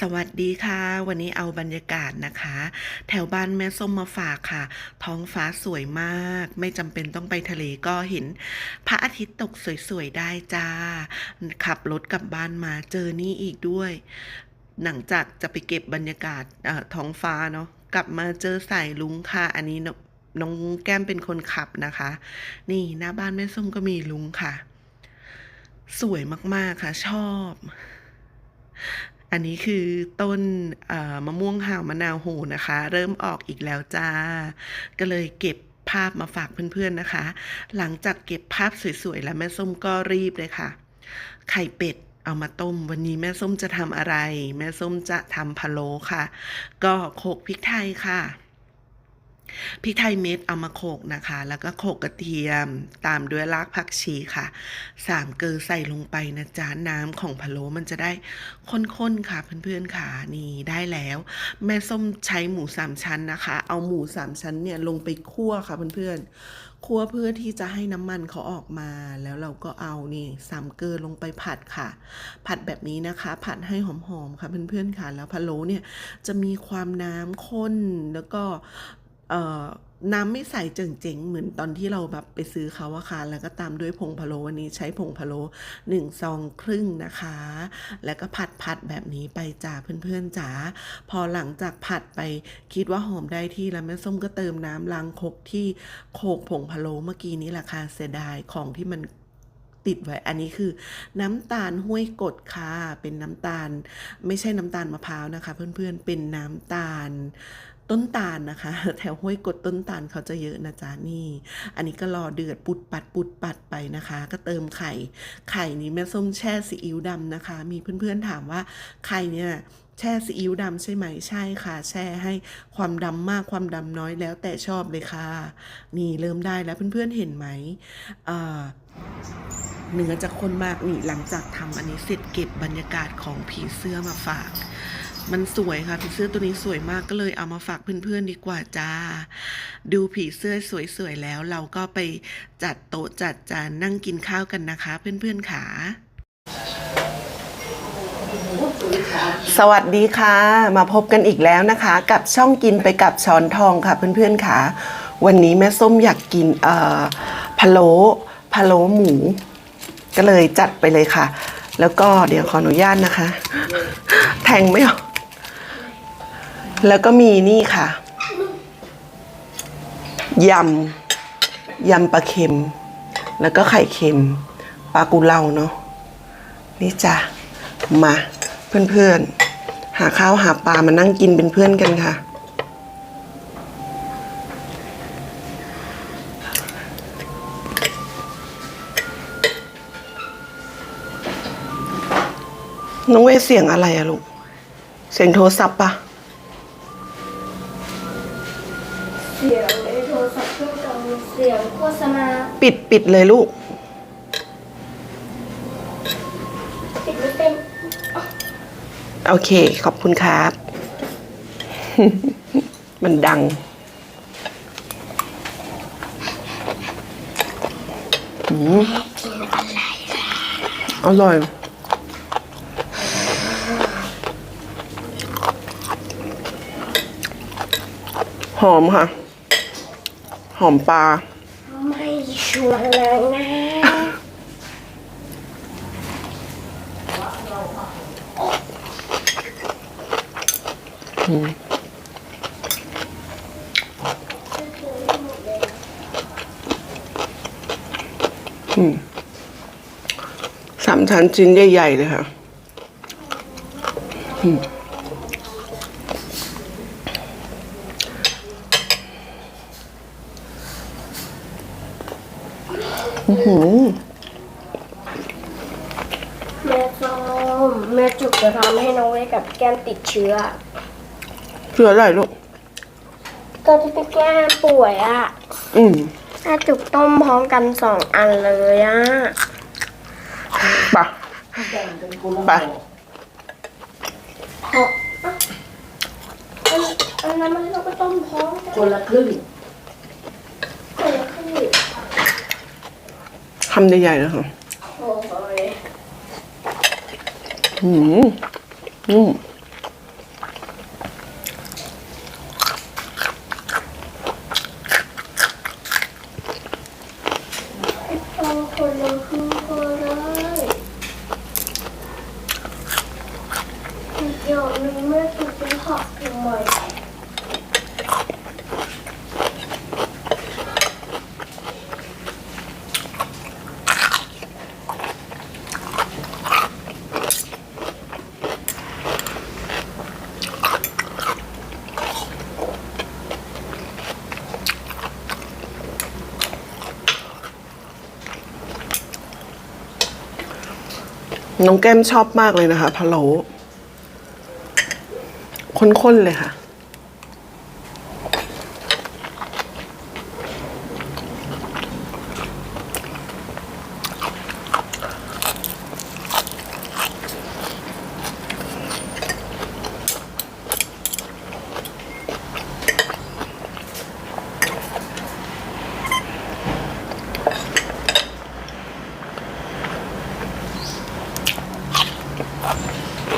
สวัสดีค่ะ วันนี้เอาบรรยากาศนะคะ แถวบ้านแม่ส้มมาฝากค่ะ ท้องฟ้าสวยมาก ไม่จำเป็นต้องไปทะเลก็เห็น พระอาทิตย์ตกสวยๆได้จ้า ขับรถกลับบ้านมาเจอนี่อีกด้วย หลังจากจะไปเก็บบรรยากาศเอ่อท้องฟ้าเนาะกลับมาเจอสายลุงค่ะ อันนี้น้องแก้มเป็นคนขับนะคะ นี่หน้าบ้านแม่ส้มก็มีลุงค่ะ สวยมากๆค่ะ ชอบ อันนี้คือต้นมะม่วงหาวมะนาวโหนะคะ เริ่มออกอีกแล้วจ้า ก็เลยเก็บภาพมาฝากเพื่อนๆนะคะ หลังจากเก็บภาพสวยๆ แล้วแม่ส้มก็รีบเลยค่ะ ไข่เป็ดเอามาต้ม วันนี้แม่ส้มจะทำอะไร แม่ส้มจะทำพะโล้ค่ะ ก็โขกพริกไทยค่ะ พริกไทยเม็ดเอามาโขกนะคะ แล้วก็โขกกระเทียมตามด้วยรากผักชีค่ะสามเกลือใส่ลงไปนะจ๊ะน้ำของพะโล้มันจะได้ข้นๆค่ะเพื่อนๆค่ะนี่ได้แล้ว แม่ส้มใช้หมูสามชั้นนะคะ เอาหมูสามชั้นเนี่ยลงไปคั่วค่ะเพื่อนๆคั่วเพื่อที่จะให้น้ำมันเขาออกมาแล้วเราก็เอานี่สามเกลือลงไปผัดค่ะ ผัดแบบนี้นะคะ ผัดให้หอมๆค่ะเพื่อนๆค่ะ แล้วพะโล้เนี่ยจะมีความน้ำข้นแล้วก็ น้ำไม่ใส่เจ๋งๆ เหมือนตอนที่เราแบบไปซื้อเขาอะค่ะ แล้วก็ตามด้วยผงพะโล้วันนี้ใช้ผงพะโล้หนึ่งซองครึ่งนะคะ แล้วก็ผัดผัดแบบนี้ไปจ้าเพื่อนๆจ๋า พอหลังจากผัดไปคิดว่าหอมได้ที่แล้วแม่ส้มก็เติมน้ำล้างคกที่โขกผงพะโล้เมื่อกี้นี้แหละค่ะเสียดายของที่มันติดไว้อันนี้คือน้ำตาลห้วยกดค่ะ เป็นน้ำตาล ไม่ใช่น้ำตาลมะพร้าวนะคะ เพื่อนๆ เป็นน้ำตาล ต้นตาลนะคะ แถวห้วยกดต้นตาลเขาจะเยอะนะจ๊ะนี่ อันนี้ก็รอเดือดปุดปัดปุดปัดไปนะคะ ก็เติมไข่ ไข่นี้แม่ส้มแช่ซีอิ๊วดำนะคะ มีเพื่อนๆถามว่าไข่เนี่ยแช่ซีอิ๊วดำใช่ไหมใช่ค่ะ แช่ให้ความดำมากความดำน้อยแล้วแต่ชอบเลยค่ะ นี่เริ่มได้แล้วเพื่อนๆเห็นไหมเนื้อจะข้นมากนี่หลังจากทำอันนี้เสร็จเก็บบรรยากาศของผีเสื้อมาฝาก มันสวยค่ะผีเสื้อตัวนี้สวยมากก็เลยเอามาฝากเพื่อนๆดีกว่าจ้า ดูผีเสื้อสวยๆแล้ว เราก็ไปจัดโต๊ะจัดจานนั่งกินข้าวกันนะคะ เพื่อนๆขาสวัสดีค่ะ มาพบกันอีกแล้วนะคะ กับช่องกินไปกับช้อนทองค่ะ เพื่อนๆค่ะ วันนี้แม่ส้มอยากกินเอ่อพะโล้พะโล้หมู ก็เลยจัดไปเลยค่ะ แล้วก็เดี๋ยวขออนุญาตนะคะ แทงไม่ออก แล้วก็มีนี่ค่ะยำยำปลาเค็ม แล้วก็ไข่เค็มปลากุเลาเนาะนี่จ้ะมาเพื่อนๆ หาข้าวหาปลามานั่งกินเป็นเพื่อนกันค่ะ น้องเวเสียงอะไรอะลูก เสียงโทรศัพท์ปะ สียงโฆษณาปิดปิดเลยลูก ปิดไม่เป็นโอเค ขอบคุณครับ มันดัง อืมอร่อย หอมค่ะ หอมปลาไม่ชวนเลยนะสามชั้นชิ้นใหญ่ ๆ เลยค่ะ อืม หือแม่ส้มแม่จุกจะทำให้น้องเวกับแก้มติดเชื้อ เชื่ออะไรลูก ตอนที่พี่แก้มป่วยอะอืมแม่จุกต้มพร้อมกันสองอันเลยอะไปไปเพราะอะอันอันนั้นมันเราก็ต้มพร้อมกัน คนละครึ่ง คนละครึ่ง ทำใหญ่ๆเลยค่ะโอ้ยอืม อืม เดี๋ยวนึงแม่จุกจะผักทำไม น้องแก้มชอบมากเลยนะคะพะโล้ข้นๆเลยค่ะ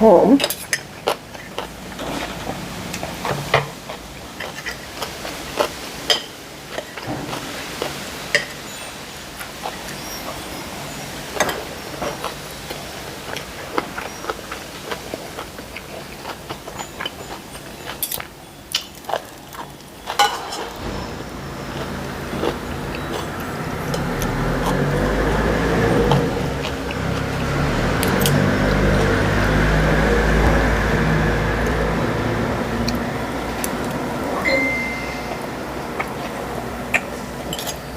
หอม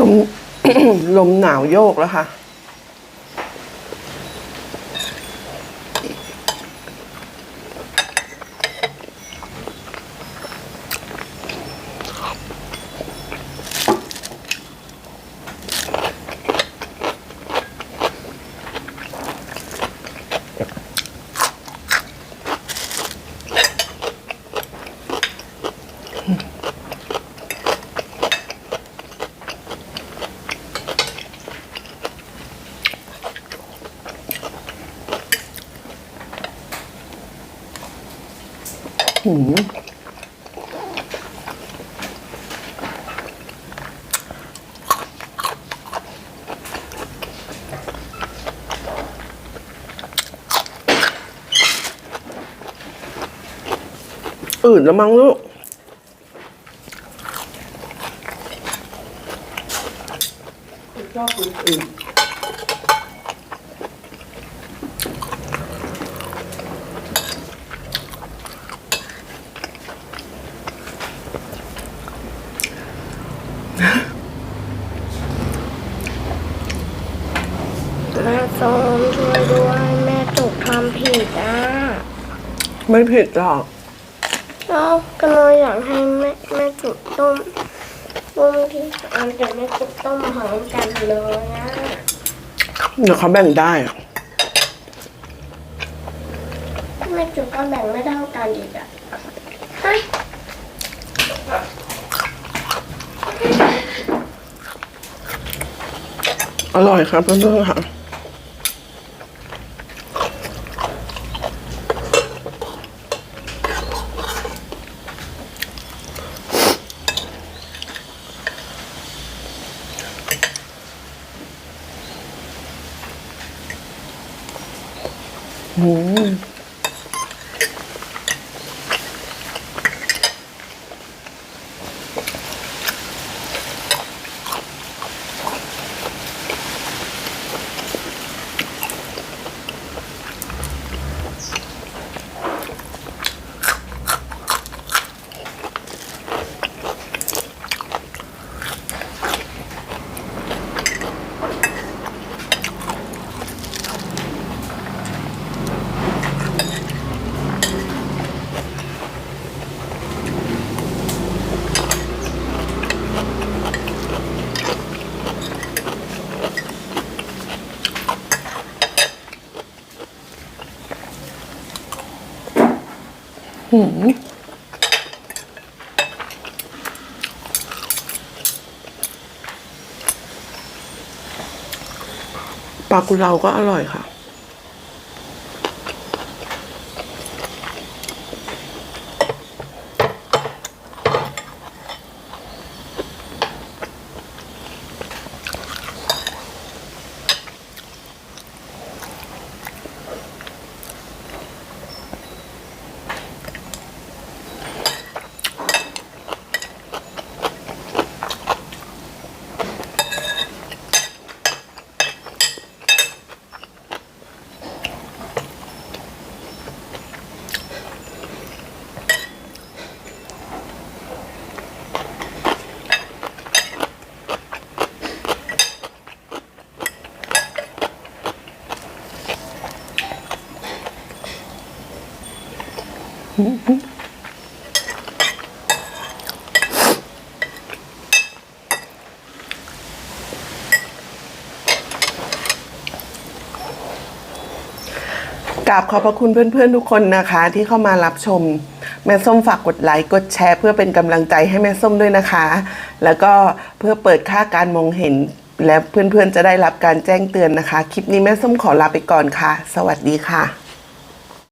ลม ลมหนาวโยกแล้วค่ะ หืมอืดแล้วมั้งลูกชอบอืด ส้มช่วยด้วย แม่จุกทำผิดอะไม่ผิดหรอกแล้วก็เลยอยากให้แม่แม่จุกต้มต้มที่อันแต่แม่จุกต้มพร้อมกันเลยอะเดี๋ยวเขาแบ่งได้อะแม่จุกก็แบ่งไม่เท่ากันอีกอะเฮ้ยอร่อยครับเพื่อนๆค่ะ อื หืมปลากุเลาก็อร่อยค่ะ กราบขอบพระคุณเพื่อนๆทุกคนนะคะ ที่เข้ามารับชม แม่ส้มฝากกดไลค์กดแชร์ เพื่อเป็นกำลังใจให้แม่ส้มด้วยนะคะ แล้วก็เพื่อเปิดค่าการมองเห็น และเพื่อนๆจะได้รับการแจ้งเตือนนะคะ คลิปนี้แม่ส้มขอลาไปก่อนค่ะ สวัสดีค่ะ